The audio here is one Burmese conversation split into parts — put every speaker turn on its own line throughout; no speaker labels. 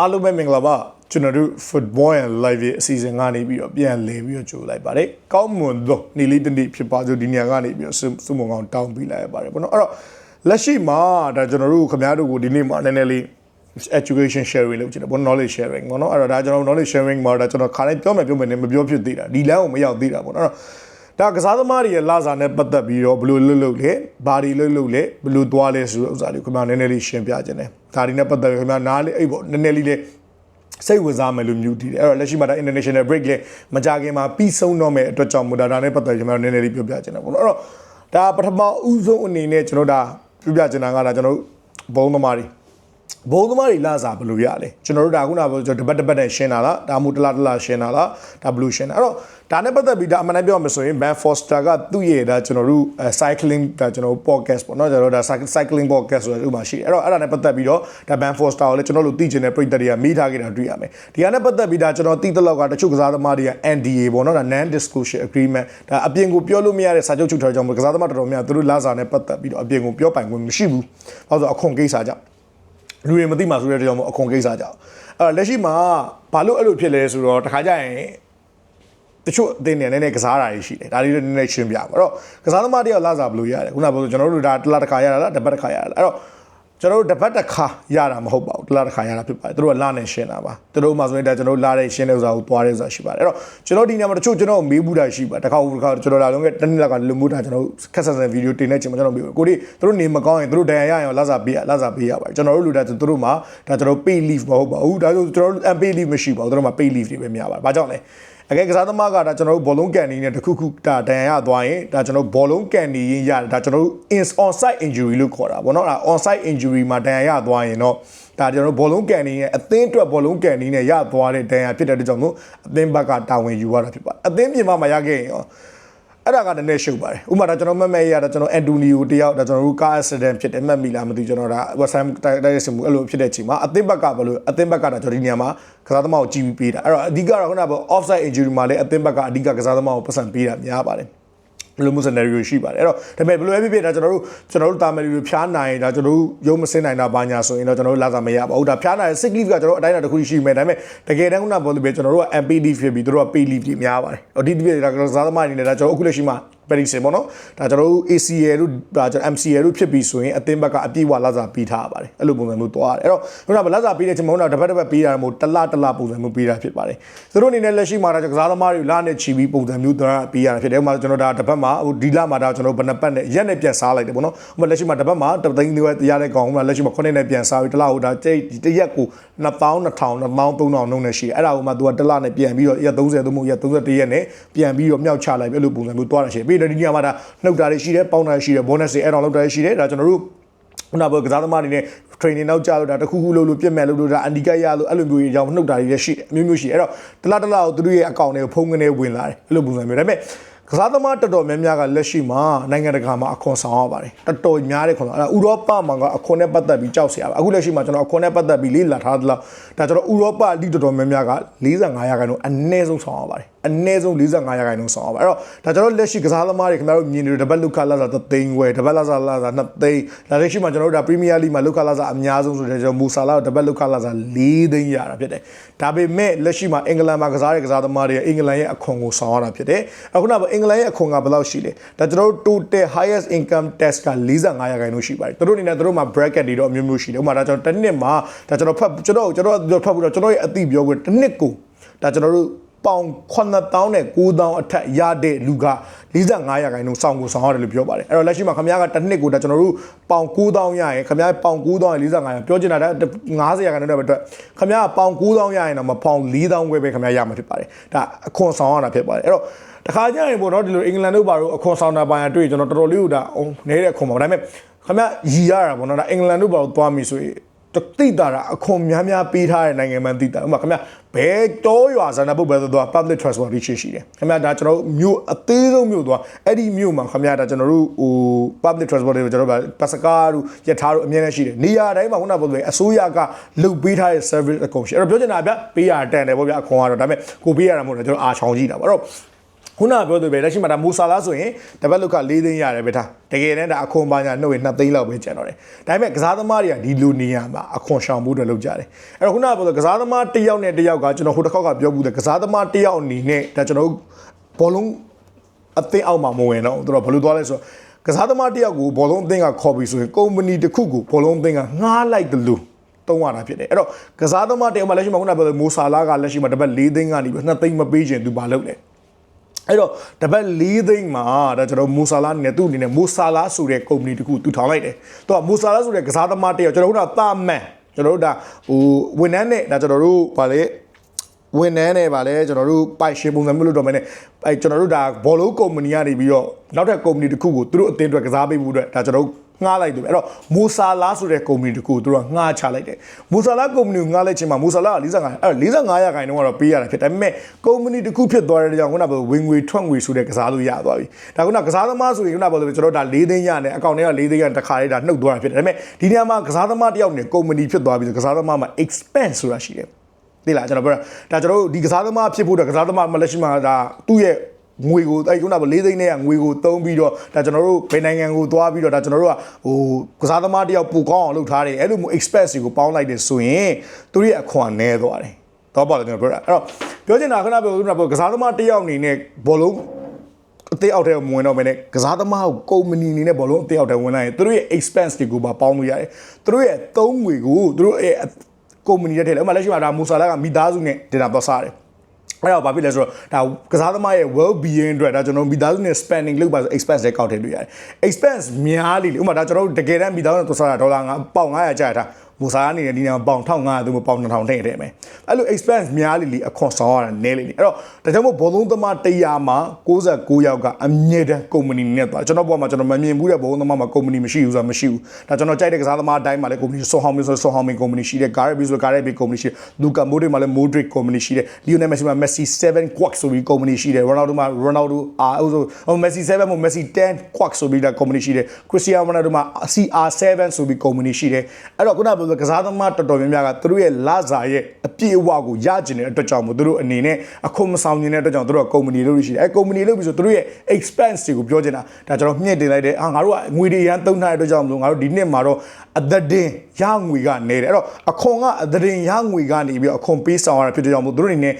အားလုံးပဲမင်္ဂလာပါကျွန်တော်တို့ football and live ရဲ့အစီအစဉ်ကနေပြီးတော့ပြန်လည်ပြီးတော့ကြိုလိုက်ပါတယ်ကောင်းမွန်သောနေ့လေးတစ်နေ့ဖြစ်ပါစို့ဒီနေရာကနေပြီးတော့စုမုံကောင်တောင်းပေးလိုက်ရပါတယ်ပေါ့နော်အဲ့တော့လက်ရှိမှာဒါကျွန်တော်တို့ခင်ဗျားတို့ကိုဒီနေ့မှာနည်းနည်းလေး education sharing လုပ်ချင်တယ်ပေါ့ knowledge sharing ပေါ့နော်အဲ့တော့ဒါကျွန်တော် knowledge sharing မှာဒါကျွန်တော်ခါတိုင်းပြောမယ်ပြောမယ်နဲ့မပြောဖြစ်သေးတာဒီလမ်းကိုမရောက်သေးတာပေါ့နော်အဲ့တော့ ဒါကစားသမားတွေရဲ့လာစာနဲ့ပတ်သက်ပြီးတော့ဘယ်လိုလုပ်လုပ်လဲဘာတွေလုပ်လုပ်လဲဘယ်လိုသွားလဲဆိုတဲ့ဥစ္စာလေးခင်ဗျားနည်းနည်းလေးရှင်းပြခြင်းတယ်ဒါတွေနဲ့ပတ်သက်ပြီးခင်ဗျားနားလေးအဲ့ပေါ့နည်းနည်းလေးလေးစိတ်ဝင်စားမယ်လို့မြူတည်တယ်အဲ့တော့လက်ရှိမှာဒါ international break လေမကြခင်မှာပြီးဆုံးတော့မယ်အတွက်ကြောင့်မို့ဒါဒါနဲ့ပတ်သက်ကျွန်တော်နည်းနည်းလေးပြောပြချင်တယ်ပေါ့နော်အဲ့တော့ဒါပထမဦးဆုံးအနေနဲ့ကျွန်တော်ဒါပြောပြချင်တာကဒါကျွန်တော်ဘုံသမားတွေ ဘုံသမားတွေလာစားဘယ်လိုရလဲကျွန်တော်တို့ဒါခုနကကျွန်တော်တပတ်တပတ်နဲ့ရှင်းတာလားဒါမှမဟုတ်တလားတလားရှင်းတာလားဒါဘယ်လိုရှင်းတာအဲ့တော့ဒါနဲ့ပတ်သက်ပြီးဒါအမှန်တမ်းပြောမှဆိုရင် Ben Foster ကသူ့ရဲ့ဒါကျွန်တော်တို့ cycling ဒါကျွန်တော် podcast ပေါ့နော်ကျွန်တော်တို့ဒါ cycling podcast ဆိုတဲ့ဥပမာရှိတယ်အဲ့တော့အဲ့ဒါနဲ့ပတ်သက်ပြီးတော့ဒါ Ben Foster ကိုလည်းကျွန်တော်တို့သိချင်တဲ့ပရိသတ်တွေကမိထားခဲ့တာတွေ့ရမယ်ဒီကနေ့ပတ်သက်ပြီးဒါကျွန်တော်သိတဲ့လောက်ကတချို့ကစားသမားတွေက NDA ပေါ့နော်ဒါ non disclosure agreement ဒါအပြင်ကိုပြောလို့မရတဲ့စာချုပ်ချုပ်ထားကြအောင်ကစားသမားတော်တော်များသူတို့လာစာနဲ့ပတ်သက်ပြီးတော့အပြင်ကိုပြောပိုင်ခွင့်မရှိဘူး။ဘာလို့ဆိုအခွန်ကိစ္စကြောင့် လူတွေမသိမှဆိုတဲ့ကြောင့်မို့အခွန်ကိစ္စကြောင့်အဲ့တော့လက်ရှိမှာဘာလို့အဲ့လိုဖြစ်လဲဆိုတော့တခါကျရင်တချို့အသင်းတွေနည်းနည်းကစားတာတွေရှိတယ်ဒါတွေလည်းနည်းနည်းရှင်းပြပါအဲ့တော့ကစားသမားတယောက်လာစားဘယ်လိုရတယ်ခုနကပြောဆိုကျွန်တော်တို့ဒါတစ်လတစ်ခါရတာလားတစ်ပတ်တစ်ခါရတာလားအဲ့တော့ ကျွန်တော်တို့တစ်ပတ်တစ်ခါရတာမဟုတ်ပါဘူးတစ်လတစ်ခါရတာဖြစ်ပါတယ်သူတို့ကလာနေရှင်းတာပါသူတို့မှဆိုရင်ဒါကျွန်တော်တို့လာတဲ့ရှင်းတဲ့ဥစ္စာကိုသွားတဲ့ဥစ္စာရှိပါတယ်အဲ့တော့ကျွန်တော်ဒီနေ့မှာတချို့ကျွန်တော်မေးဘူးတာရှိပါတစ်ခါတစ်ခါကျွန်တော်လာလုံးကတနည်းလက်ကလူမှုတာကျွန်တော်ခက်ဆက်ဆန်ဗီဒီယိုတင်နေချိန်မှာကျွန်တော်မေးဘူးကိုဒီသူတို့နေမကောင်းရင်သူတို့ဒဏ်ရာရရင်လာစားပေးရလာစားပေးရပါတယ်ကျွန်တော်တို့လူတာသူတို့မှာဒါကျွန်တော် pay leave မဟုတ်ပါဘူးဒါဆိုကျွန်တော်တို့ unpaid leave မရှိပါဘူးသူတို့မှာ pay leave တွေပဲများပါတယ်ဘာကြောင့်လဲ အကဲကစားသမားကဒါကျွန်တော်တို့ဘောလုံးကန်နေနဲ့တခုခုဒါဒဏ်ရာရသွားရင်ဒါကျွန်တော်ဘောလုံးကန်နေရင်ရတယ်ဒါကျွန်တော်တို့ on site injury လို့ခေါ်တာဗောနော်ဒါ on site injury မှာဒဏ်ရာရသွားရင်တော့ဒါကျွန်တော်တို့ဘောလုံးကန်နေနဲ့အသင်းအတွက်ဘောလုံးကန်နေနဲ့ရသွားတဲ့ဒဏ်ရာဖြစ်တဲ့အတွက်ကြောင့်မို့အသင်းဘက်ကတာဝန်ယူရတာဖြစ်ပါတယ်အသင်းပြင်ပမှာရခဲ့ရင်ရော အဲ့ဒါကလည်းနည်းရှုပ်ပါတယ်ဥပမာဒါကျွန်တော်မက်မဲရတာကျွန်တော်အန်တိုနီယိုတယောက်ဒါကျွန်တော်တို့ကားအက်ဆီဒန့်ဖြစ်တယ်မှတ်မိလားမသိကျွန်တော်ဒါဝက်ဆမ်တိုက်ရစမှုအဲ့လိုဖြစ်တဲ့ချိန်မှာအသင်းဘက်ကဘယ်လိုအသင်းဘက်ကဒါကျွန်တော်ဒီနေရာမှာကစားသမားကိုကြည့်ပြီးပေးတာအဲ့တော့အဓိကတော့ခုနက offside injury မှာလည်းအသင်းဘက်ကအဓိကကစားသမားကိုပတ်စံပေးတာများပါတယ် ဘယ်လိုမျိုး scenario ရှိပါတယ်အဲ့တော့ဒါပေမဲ့ဘယ်လိုပဲဖြစ်ဖြစ်ဒါကျွန်တော်တို့ကျွန်တော်တို့တာမယ်ရီကိုဖျားနိုင်ဒါကျွန်တော်တို့ရုံးမစင်းနိုင်တာဘာညာဆိုရင်တော့ကျွန်တော်တို့လာစားမရပါဘူးဒါဖျားနိုင် sick leave ကကျွန်တော်တို့အတိုင်းအတာတစ်ခုရှိမယ်ဒါပေမဲ့တကယ်တမ်းခုနကပြောလို့ပဲကျွန်တော်တို့က MPD ဖြစ်ပြီးတို့က pay leave တွေများပါတယ်ဟိုဒီဒီပြဒါကစားသမားအနေနဲ့ဒါကျွန်တော်အခုလက်ရှိမှာ prediction ပေါ့နော်ဒါကျွန်တော်တို့ ACL တို့ဒါကျွန်တော် MCL တို့ဖြစ်ပြီးဆိုရင်အသင်းဘက်ကအပြည့်ဝလာစားပေးထားရပါတယ်အဲ့လိုပုံစံမျိုးသွားတယ်အဲ့တော့တို့ကလာစားပေးတဲ့ချိန်မှာတော့တစ်ပတ်တစ်ပတ်ပေးတာမျိုးတစ်လတစ်လပုံစံမျိုးပေးတာဖြစ်ပါတယ်သူတို့အနေနဲ့လက်ရှိမှာဒါကစားသမားတွေလာနဲ့ချီပြီးပုံစံမျိုးသွားပေးရတာဖြစ်တယ်ဥပမာကျွန်တော်ဒါတစ်ပတ်မှာဟိုဒီလမှာဒါကျွန်တော်ဘယ်နှပတ်နဲ့ရက်နဲ့ပြန်စားလိုက်တယ်ပေါ့နော်ဥပမာလက်ရှိမှာတစ်ပတ်မှာတသိန်းသေးရတဲ့ကောင်ဥပမာလက်ရှိမှာခုနှစ်နဲ့ပြန်စားပြီးတစ်လဟိုဒါတရက်ကို2000 2000 3000နှုန်းနဲ့ရှိတယ်အဲ့ဒါဥပမာသူကတစ်လနဲ့ပြန်ပြီးတော့ရက်30သို့မဟုတ်ရက်31ရက်နဲ့ပြန်ပြီးတော့မြောက်ချလိုက်ပြီးအဲ့လိုပုံစံမျိုးသွားတာရှိတယ်ပြီးတော့ဒီညမှာဒါနှုတ်တာတွေရှိတယ်ပေါင်းတာရှိတယ် bonus တွေအဲ့တော့လောက်တာရှိတယ်ဒါကျွန်တော်တို့ခုနကကစားသမားတွေနဲ့ training နောက်ကြလို့ဒါတခုခုလုပ်လို့ပြည့်မဲ့လုပ်လို့ဒါအန်ဒီကရလို့အဲ့လိုမျိုးကြီးကြောင့်နှုတ်တာတွေလည်းရှိတယ်အမျိုးမျိုးရှိတယ်အဲ့တော့တလားတလားကိုသူတို့ရဲ့အကောင့်တွေကိုဖုန်းကနေဝင်လာတယ်အဲ့လိုပုံစံမျိုးဒါပေမဲ့ကစားသမားတော်တော်များများကလက်ရှိမှာနိုင်ငံတကာမှာအခွန်ဆောင်ရပါတယ်တော်တော်များတဲ့ခွန်ဆောင်အဲ့ဒါဥရောပမှာကအခွန်နဲ့ပတ်သက်ပြီးကြောက်စရာပါအခုလက်ရှိမှာကျွန်တော်အခွန်နဲ့ပတ်သက်ပြီးလေ့လာထားသလောက်ဒါကျွန်တော်ဥရောပအလိတော်တော်များများက45ရာခိုင်နှုန်းအနည်းဆုံးဆောင်ရပါတယ် အနည်းဆုံး45ရာခိုင်နှုန်းဆောင်ရပါအဲ့တော့ဒါကျွန်တော်လက်ရှိကစားသမားတွေခင်ဗျားတို့မြင်နေတပတ်လုခလာစာ3သိန်းဝယ်တပတ်လာစာလာစာ2သိန်းဒါလက်ရှိမှာကျွန်တော်တို့ဒါပရီးမီးယားလိမှာလုခလာစာအများဆုံးဆိုတဲ့ကျွန်တော်မူဆာလာကိုတပတ်လုခလာစာ4သိန်းရတာဖြစ်တယ်ဒါပေမဲ့လက်ရှိမှာအင်္ဂလန်မှာကစားတဲ့ကစားသမားတွေအင်္ဂလန်ရဲ့အခွန်ကိုဆောင်ရတာဖြစ်တယ်အခုနောက်အင်္ဂလန်ရဲ့အခွန်ကဘယ်လောက်ရှိလဲဒါကျွန်တော်တို့ total highest income tax က45ရာခိုင်နှုန်းရှိပါတယ်သူတို့အနေနဲ့သူတို့မှာ bracket တွေတော့အမျိုးမျိုးရှိတယ်ဥပမာဒါကျွန်တော်တစ်နှစ်မှာဒါကျွန်တော်ဖတ်ကျွန်တော်ကျွန်တော်ဖတ်ပြီးတော့ကျွန်တော်ရဲ့အသိပြောခွင့်တစ်နှစ်ကိုဒါကျွန်တော်တို့ ပေါင်9000နဲ့9000အထက်ရတဲ့လူက45ရာခိုင်နှုန်းစောင်းကိုစောင်းရတယ်လို့ပြောပါတယ်အဲ့တော့လက်ရှိမှာခမရကတစ်နှစ်ကိုဒါကျွန်တော်တို့ပေါင်9000ရရင်ခမရပေါင်9000ရ45ရာပြောချင်တာက50ရာခိုင်နှုန်းတဲ့အတွက်ခမရကပေါင်9000ရရင်တော့မပေါင်4000ခွဲပဲခမရရမှာဖြစ်ပါတယ်ဒါအခွန်စောင်းရတာဖြစ်ပါတယ်အဲ့တော့တခါကျရင်ပေါ့နော်ဒီလိုအင်္ဂလန်တို့ဘာလို့အခွန်ဆောင်တာပိုင်းအတွေ့ကျွန်တော်တော်တော်လေးဟိုဒါနဲတဲ့အခွန်ပါဒါပေမဲ့ခမရရည်ရတာပေါ့နော်ဒါအင်္ဂလန်တို့ဘာလို့သွားမိဆိုရင် တိတာတာအခွန်များများပေးထားတဲ့နိုင်ငံမှန်တိတာဥပမာခင်ဗျဘဲတောရွာဇာနာပုတ်ပဲသွား public transportation ရှိတယ်ခင်ဗျဒါကျွန်တော်တို့မြို့အသေးဆုံးမြို့သွားအဲ့ဒီမြို့မှာခင်ဗျဒါကျွန်တော်တို့ဟို public transport တွေကျွန်တော်တို့ပတ်စကားတို့ရထားတို့အများနဲ့ရှိတယ်နေရာတိုင်းမှာခုနကပြောလို့အစိုးရကလုတ်ပေးထားတဲ့ service အကုန်ရှိအဲ့တော့ပြောချင်တာဗျပေးရတန်တယ်ပေါ့ဗျအခွန်ကတော့ဒါပေမဲ့ကိုပေးရတာမဟုတ်တော့ကျွန်တော်အာချောင်ကြည့်တာပေါ့အဲ့တော့ ခုနကပြောသူပဲလက်ရှိမှာဒါမူဆာလာဆိုရင်တပတ်လောက်က၄သိန်းရတယ်ပဲထားတကယ်တမ်းဒါအခွန်ပါညာနှုတ်ရင်2သိန်းလောက်ပဲကျန်တော့တယ်ဒါပေမဲ့ကစားသမားတွေကဒီလိုနေရာမှာအခွန်ရှောင်မှုတွေလုပ်ကြတယ်အဲ့တော့ခုနကပြောသူကစားသမားတစ်ယောက်နဲ့တစ်ယောက်ကကျွန်တော်ဟိုတစ်ခေါက်ကပြောဘူးတယ်ကစားသမားတစ်ယောက်အနေနဲ့ဒါကျွန်တော်တို့ဘောလုံးအသင်းအောက်မှာမဝင်တော့သူတို့ဘယ်လိုသွားလဲဆိုတော့ကစားသမားတစ်ယောက်ကိုဘောလုံးအသင်းကခေါ်ပြီးဆိုရင်ကုမ္ပဏီတစ်ခုကိုဘောလုံးအသင်းကငှားလိုက်တယ်လို့တုံးရတာဖြစ်တယ်အဲ့တော့ကစားသမားတယောက်မှလက်ရှိမှာခုနကပြောတဲ့မိုဆာလာကလက်ရှိမှာတစ်ပတ်၄သိန်းကနေပြီး2သိန်းမပေးချင်သူဘာလုပ်လဲ အဲ့တော့တပတ်၄သိန်းမှာဒါကျွန်တော်မိုဆာလာအနေနဲ့သူ့အနေနဲ့မိုဆာလာဆိုတဲ့ကုမ္ပဏီတစ်ခုသူထောင်လိုက်တယ်သူကမိုဆာလာဆိုတဲ့ကစားသမားတယောက်ကျွန်တော်တို့ကတာမန်ကျွန်တော်တို့ဒါဟိုဝန်ထမ်းနဲ့ဒါကျွန်တော်တို့ဗာလေဝန်ထမ်းနဲ့ဗာလဲကျွန်တော်တို့ပိုက်ရှင်ပုံစံမျိုးလို့တော့မယ်နဲ့အဲကျွန်တော်တို့ဒါဘောလုံးကုမ္ပဏီကနေပြီးတော့နောက်ထပ်ကုမ္ပဏီတစ်ခုကိုသူတို့အတင်းအတွက်ကစားပေးဖို့အတွက်ဒါကျွန်တော်တို့ ငှားလိုက်တယ်အဲ့တော့မူဆာလာဆိုတဲ့ကုမ္ပဏီတခုသူတို့ကငှားချလိုက်တယ်မူဆာလာကုမ္ပဏီကိုငှားလိုက်ခြင်းမှာမူဆာလာက45အဲ့45ရာခိုင်နှုန်းကတော့ပေးရတာဖြစ်ဒါပေမဲ့ကုမ္ပဏီတခုဖြစ်သွားတဲ့ကြောင့်ခုနကပြောဝင်ငွေထွက်ငွေဆိုတဲ့ကစားလို့ရသွားပြီဒါခုနကစားသမားဆိုရင်ခုနကပြောလို့ကျွန်တော်တို့ဒါ၄သိန်းရနဲ့အကောင့်ထဲက၄သိန်းရတစ်ခါလေးဒါနှုတ်သွားတာဖြစ်တယ်ဒါပေမဲ့ဒီနေရာမှာကစားသမားတယောက်နဲ့ကုမ္ပဏီဖြစ်သွားပြီဆိုကစားသမားမှာ expense ဆိုတာရှိတယ်သိလားကျွန်တော်ပြောတာဒါကျွန်တော်တို့ဒီကစားသမားဖြစ်ဖို့တော့ကစားသမားမလက်ရှိမှာဒါသူ့ရဲ့ ငွေကိုအဲခုနက၄သိန်းနဲ့ကငွေကိုသုံးပြီးတော့ဒါကျွန်တော်တို့ဘယ်နိုင်ငံကိုသွားပြီးတော့ဒါကျွန်တော်တို့ကဟိုကစားသမားတယောက်ပူကောင်းအောင်လုပ်ထားတယ်အဲ့လိုမျိုး expense တွေကိုပေါင်းလိုက်တယ်ဆိုရင်သူတို့ရဲ့အခွန်နည်းသွားတယ်တော့ပါတော့ကျွန်တော်ပြောတာအဲ့တော့ပြောချင်တာခဏပြောခုနကပြောကစားသမားတယောက်အနေနဲ့ဘောလုံးအသေးအောက်ထဲမဝင်တော့ဘဲနဲ့ကစားသမားကိုကုမ္ပဏီအနေနဲ့ဘောလုံးအသေးအောက်ထဲဝင်လိုက်ရင်သူတို့ရဲ့ expense တွေကိုပါပေါင်းလို့ရတယ်သူတို့ရဲ့သုံးငွေကိုသူတို့ရဲ့ကုမ္ပဏီရဲ့ထဲလဲဥပမာလက်ရှိမှာဒါမူဆာလာကမိသားစုနဲ့ဒေတာတော့စားတယ် အဲ့တော့ဘာဖြစ်လဲဆိုတော့ဒါကစားသမားရဲ့ well being အတွက်ဒါကျွန်တော်မိသားစုနဲ့ spending လုပ်ပါဆို expense တွေကောက်ထည့်တွေ့ရတယ် expense များလိလေဥပမာဒါကျွန်တော်တို့တကယ်တမ်းမိသားစုနဲ့သွားစားတာဒေါ်လာ9ပေါင်900ကျရတာ မူစားအနေနဲ့ဒီနေရာပေါင်1500သို့မဟုတ်ပေါင်2000ထည့်ထည့်မယ်အဲ့လို expense များလိလေအခွန်ဆောင်ရတာနည်းလိလေအဲ့တော့ဒါကြောင့်မို့ဘောလုံးသမား100မှာ69ယောက်ကအမြဲတမ်းကုမ္ပဏီနဲ့သွားကျွန်တော်ဘောမှာကျွန်တော်မမြင်ဘူးတဲ့ဘောလုံးသမားမှာကုမ္ပဏီမရှိဘူးဆိုတာမရှိဘူးဒါကျွန်တော်ကြိုက်တဲ့ကစားသမားအတိုင်းမှာလည်းကုမ္ပဏီဆောဟောင်းမင်းဆိုဆောဟောင်းမင်းကုမ္ပဏီရှိတယ်ဂါရက်ဘီဆိုဂါရက်ဘီကုမ္ပဏီရှိတယ်လူကာမိုဒရစ်မှာလည်းမိုဒရစ်ကုမ္ပဏီရှိတယ်လီယိုနယ်မက်ဆီမှာမက်ဆီ7 quack ဆိုပြီးကုမ္ပဏီရှိတယ်ရိုနယ်ဒိုမှာရိုနယ်ဒိုအာဟိုဆိုဟိုမက်ဆီ7မို့မက်ဆီ10 quack ဆိုပြီးဒါကုမ္ပဏီရှိတယ်ခရစ္စတီယာနိုရိုနယ်ဒိုမှာ CR7 ဆိုပြီးကုမ္ပဏီရှိတယ်အဲ့တော့ခုနကပြောကစားသမားတော်တော်များများကသူတို့ရဲ့လစာရဲ့အပြည့်အဝကိုရကျင်တဲ့အတွက်ကြောင့်မို့သူတို့အနေနဲ့အခွန်မဆောင်နေတဲ့အတွက်ကြောင့်သူတို့ကကုမ္ပဏီလုပ်လို့ရှိတယ်အဲကုမ္ပဏီလုပ်ပြီးဆိုသူတို့ရဲ့ expense တွေကိုပြောချင်တာဒါကျွန်တော်မြင့်တင်လိုက်တယ်အာငါတို့ကငွေတွေရန်သုံးထားတဲ့အတွက်ကြောင့်မလို့ငါတို့ဒီနှစ်မှာတော့အသက်တင်ရငွေကနေတယ်အဲ့တော့အခွန်ကအသက်တင်ရငွေကနေပြီးတော့အခွန်ပေးဆောင်ရတာဖြစ်တဲ့ကြောင့်မို့သူတို့အနေနဲ့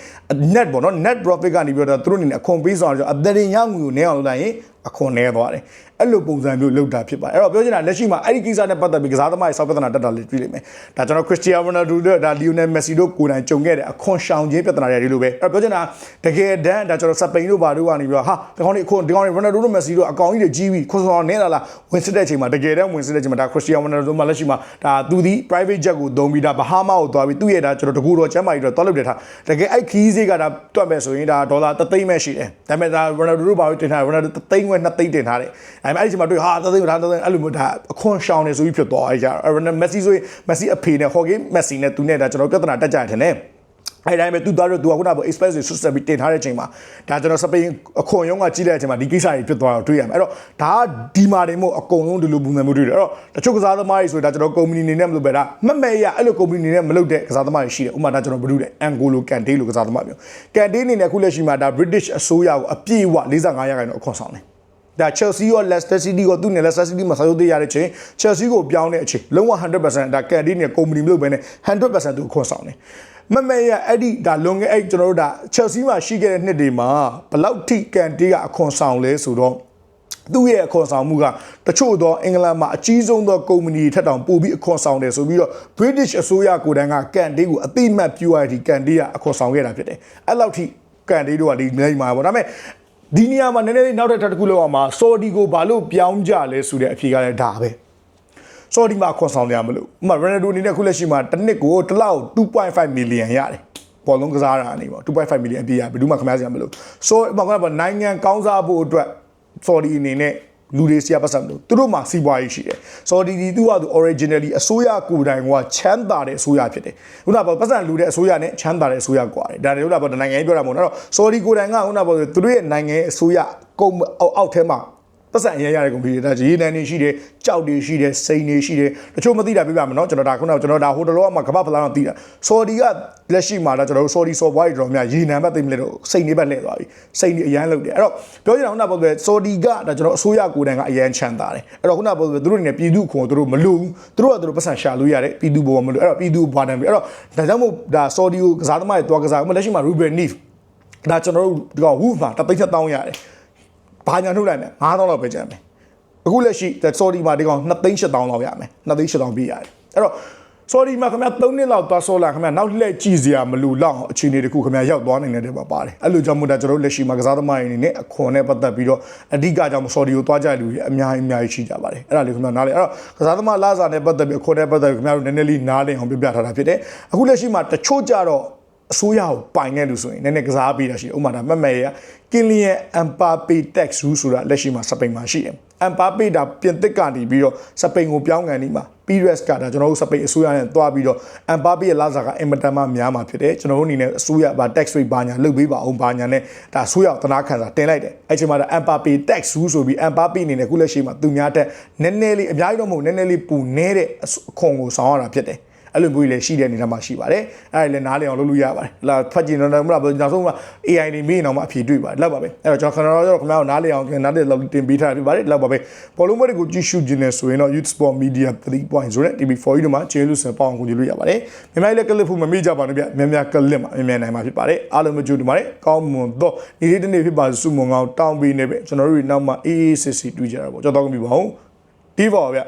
net ပေါ့နော် net profit ကနေပြီးတော့သူတို့အနေနဲ့အခွန်ပေးဆောင်ရတော့အသက်တင်ရငွေကိုနည်းအောင်လုပ်လိုက်ရင် အခွန်နည်းသွားတယ်အဲ့လိုပုံစံမျိုးလုပ်တာဖြစ်ပါတယ်အဲ့တော့ပြောချင်တာလက်ရှိမှာအဲ့ဒီကိစ္စနဲ့ပတ်သက်ပြီးကစားသမားရဲ့စောက်ပြဿနာတက်တာလေးတွေ့လိမ့်မယ်ဒါကျွန်တော်ခရစ္စတီယာနိုရိုနယ်ဒိုတို့ဒါလီယိုနယ်မက်ဆီတို့ကိုယ်တိုင်ကြုံခဲ့တဲ့အခွန်ရှောင်ခြင်းပြဿနာတွေဒီလိုပဲအဲ့တော့ပြောချင်တာတကယ်တမ်းဒါကျွန်တော်စပိန်တို့ဘာတို့ကနေပြီးတော့ဟာဒီကောင်တွေအခွန်ဒီကောင်တွေရိုနယ်ဒိုတို့မက်ဆီတို့အကောင်ကြီးတွေကြီးပြီးခွန်ဆောင်နေလာလားဝင်စစ်တဲ့အချိန်မှာတကယ်တမ်းဝင်စစ်တဲ့အချိန်မှာဒါခရစ္စတီယာနိုရိုနယ်ဒိုမှာလက်ရှိမှာဒါသူဒီ private jet ကိုသုံးပြီးဒါဘဟားမားကိုသွားပြီးသူ့ရဲ့ဒါကျွန်တော်တကူတော်ချမ်းမာကြီးတော့သွားလုပ်တယ်ထားတကယ်အဲ့ခီးစေးကဒါတွက်မယ်ဆိုရင်ဒါဒေါ်လာ3သိန်းပဲရှိတယ်ဒါပေမဲ့ဒါရိုနယ်ဒိုတို့ဘာလို့တင်ထားရိုနယ်ဒို3သိန်းခွဲ2သိန်းတင်ထားတယ်ဒါပေမဲ့အဲ့ဒီချိန်မှာတွေ့ဟာ3သိန်းဒါ3သိန်းအဲ့လိုမျိုးဒါအခွန်ရှောင်နေဆိုပြီးဖြစ်သွားကြအဲ့ဒါမက်ဆီဆိုရင်မက်ဆီအဖေနဲ့ဟော်ဂိမက်ဆီနဲ့သူနဲ့ဒါကျွန်တော်ပြဿနာတက်ကြတယ်ထင်တယ်အဲ့တိုင်းပဲသူသားတို့သူကခုနက express တွေ system ပြီးတင်ထားတဲ့အချိန်မှာဒါကျွန်တော်စပိန်အခွန်ရုံးကကြီးတဲ့အချိန်မှာဒီကိစ္စတွေဖြစ်သွားတော့တွေ့ရမယ်အဲ့တော့ဒါကဒီမာတွေမို့အကုန်လုံးဒီလိုပုံစံမျိုးတွေ့တယ်အဲ့တော့တချို့ကစားသမားတွေဆိုဒါကျွန်တော်ကုမ္ပဏီအနေနဲ့မလုပ်ပဲဒါမမဲ့ရအဲ့လိုကုမ္ပဏီအနေနဲ့မလုပ်တဲ့ကစားသမားတွေရှိတယ်ဥပမာဒါကျွန်တော်ဘယ်လိုလဲအန်ဂိုလိုကန်တေးလိုကစားသမားမျိုးကန်တေးအနေနဲ့အခုလက်ရှိမှာဒါ British အစိုးရကိုအပြည့်အဝ45ရာခိုင်နှုန်းအခွန်ဆောင်တယ် ဒါ Chelsea ရော Leicester City ကိုသူနဲ့ Leicester City မှာစာချုပ်သေးရတဲ့ချိန် Chelsea ကိုပြောင်းတဲ့အချိန်လုံးဝ100%ဒါကန်ဒီနဲ့ကုမ္ပဏီမလို့ပဲနဲ့100%သူခွန်ဆောင်တယ်မမဲရအဲ့ဒီဒါလွန်ခဲ့အဲ့ကျွန်တော်တို့ဒါ Chelsea မှာရှိခဲ့တဲ့နှစ်တွေမှာဘလောက်ထိကန်တီကအခွန်ဆောင်လဲဆိုတော့သူ့ရဲ့အခွန်ဆောင်မှုကတချို့သောအင်္ဂလန်မှာအကြီးဆုံးသောကုမ္ပဏီထက်တောင်ပိုပြီးအခွန်ဆောင်တယ်ဆိုပြီးတော့ British အစိုးရကိုယ်တိုင်ကကန်တီကိုအတိမတ်ပြုရတဲ့ကန်တီကအခွန်ဆောင်ခဲ့တာဖြစ်တယ်အဲ့လောက်ထိကန်တီတို့ကဒီနေမှာပေါ့ဒါပေမဲ့ ဒီနေရာမှာနည်းနည်းလေးနောက်ထပ်တစ်ခုလောက်အောင်မှာဆော်ဒီကိုဘာလို့ပြောင်းကြလဲဆိုတဲ့အဖြေကလည်းဒါပဲဆော်ဒီမှာခွန်ဆောင်ရမလို့ဥပမာရနဒိုအနေနဲ့ခုလက်ရှိမှာတစ်နှစ်ကိုတစ်လောက်2.5 million ရတယ်ဘောလုံးကစားတာနေပေါ့2.5 million အပြည့်ရဘယ်သူမှခမားစရာမလိုဆိုတော့ဘာကနိုင်ငံကောင်းစားဖို့အတွက်ဆော်ဒီအနေနဲ့ လူတွေစီးရပတ်စံလို့သူတို့မှာစီးပွားရေးရှိတယ်။ဆော်ဒီဒီသူကသူ originally အစိုးရကိုယ်တိုင်ကချမ်းသာတဲ့အစိုးရဖြစ်တယ်။ခုနကပတ်စံလူတဲ့အစိုးရနဲ့ချမ်းသာတဲ့အစိုးရကွာတယ်။ဒါတွေလို့ကတော့နိုင်ငံရေးပြောတာမဟုတ်တော့ဆော်ဒီကိုယ်တိုင်ကခုနကပြောသူတို့ရဲ့နိုင်ငံရဲ့အစိုးရကုန်းအောက်ထဲမှာ ပတ်စံအရင်ရတဲ့ကွန်ပျူတာရေနံတွေရှိတယ်ကြောက်တွေရှိတယ်စိန်တွေရှိတယ်တချို့မသိတာပြပြမယ်နော်ကျွန်တော်ဒါခုနကကျွန်တော်ဒါဟိုတလောကမှကမ္ဘာဖလားတော့သိတာဆော်ဒီကလက်ရှိမှာတော့ကျွန်တော်တို့ဆော်ဒီဆော်ဘွားတွေတော်များရေနံဘက်သိမလဲတော့စိန်တွေဘက်လှည့်သွားပြီစိန်တွေအရန်လုတ်တယ်အဲ့တော့ပြောချင်တာခုနကပြောတယ်ဆော်ဒီကဒါကျွန်တော်အစိုးရကိုယ်တိုင်ကအရန်ချမ်းသာတယ်အဲ့တော့ခုနကပြောတယ်သူတို့အနေနဲ့ပြည်သူခွန်သူတို့မလို့ဘူးသူတို့ကသူတို့ပတ်စံရှာလို့ရတယ်ပြည်သူဘောမလို့အဲ့တော့ပြည်သူဘာတန်ပြီအဲ့တော့ဒါကြောင့်မို့ဒါဆော်ဒီကိုကစားသမားတွေတွားကစားလက်ရှိမှာ Ruben Neves ဒါကျွန်တော်တို့ဒီကောင် Wolf မှာတပိတ်သက်တောင်းရတယ် ဘာညာထုတ်လိုက်မယ်9000လောက်ပဲကျန်မယ်အခုလက်ရှိ sorry မှာဒီကောင်2သိန်း8000လောက်ရမယ်2သိန်း8000ပေးရတယ်အဲ့တော့ sorry မှာခင်ဗျာ3နှစ်လောက်သွားဆောလာခင်ဗျာနောက်လှည့်ကြည့်စရာမလိုတော့အောင်အခြေအနေတခုခင်ဗျာရောက်သွားနိုင်တဲ့မှာပါတယ်အဲ့လိုကြောင့်မို့ဒါကျွန်တော်တို့လက်ရှိမှာကစားသမားတွေအနေနဲ့အခွန်နဲ့ပတ်သက်ပြီးတော့အဓိကကြောင့် sorry ကိုသွားကြတဲ့လူတွေအများကြီးအများကြီးရှိကြပါတယ်အဲ့ဒါလေးခင်ဗျာနားလေအဲ့တော့ကစားသမားလာစာနဲ့ပတ်သက်ပြီးအခွန်နဲ့ပတ်သက်ပြီးခင်ဗျာတို့နည်းနည်းလေးနားလည်အောင်ပြပြထားတာဖြစ်တယ်အခုလက်ရှိမှာတချို့ကြတော့ အစိုးရကိုပိုင်ခဲ့လို့ဆိုရင်နည်းနည်းကစားပေးတာရှိတယ်ဥပမာဒါမတ်မယ်ရကင်လီယန်အမ်ပါပေတက်စ်ရူဆိုတာလက်ရှိမှာစပိန်မှာရှိတယ်အမ်ပါပေဒါပြင်သစ်ကနေပြီးတော့စပိန်ကိုပြောင်းကန်နေမှာပီရက်စ်ကဒါကျွန်တော်တို့စပိန်အစိုးရနဲ့တွားပြီးတော့အမ်ပါပေရဲ့လာစာကအင်မတန်မှများမှာဖြစ်တယ်ကျွန်တော်တို့အနေနဲ့အစိုးရဗာ tax rate ဘာညာလုပ်ပေးပါအောင်ဘာညာနဲ့ဒါအစိုးရတနာခံစာတင်လိုက်တယ်အဲ့ချိန်မှာဒါအမ်ပါပေ tax ရူဆိုပြီးအမ်ပါပေအနေနဲ့ခုလက်ရှိမှာသူများတက်နည်းနည်းလေးအများကြီးတော့မဟုတ်နည်းနည်းလေးပူနေတဲ့အခွန်ကိုဆောင်ရတာဖြစ်တယ် အဲ့လိုမျိုးကြီးလည်းရှိတဲ့အနေနဲ့မှရှိပါတယ်အဲ့ဒါလည်းနားလည်အောင်လုပ်လို့ရပါတယ်လာဖတ်ကြည့်တော့မလားနောက်ဆုံးမှာ AI တွေမေးနေအောင်မှအဖြေတွေ့ပါတယ်လောက်ပါပဲအဲ့တော့ကျွန်တော်ခဏတော့ခင်ဗျားတို့နားလည်အောင်နားလည်လောက်တင်ပေးထားပြပါတယ်လောက်ပါပဲဘောလုံးမတွေကိုကြည့်ရှုခြင်းနဲ့ဆိုရင်တော့ Youth Sport Media 3.0နဲ့ TV4 တို့မှာကျေးဇူးတင်ပေါအောင်ကူညီလို့ရပါတယ်မြန်မာလည်းကလစ်ဖို့မမေ့ကြပါနဲ့ဗျများများကလစ်မှာအများနိုင်မှာဖြစ်ပါတယ်အားလုံးမကြိုးတင်ပါတယ်ကောင်းမွန်တော့ဒီလေးတစ်နေ့ဖြစ်ပါစုမွန်ကောင်းတောင်းပေးနေပဲကျွန်တော်တို့နောက်မှအေးအေးဆေးဆေးတွေ့ကြတာပေါ့ကြောက်တော့ကြပြီပါဦးဒီပါဗျ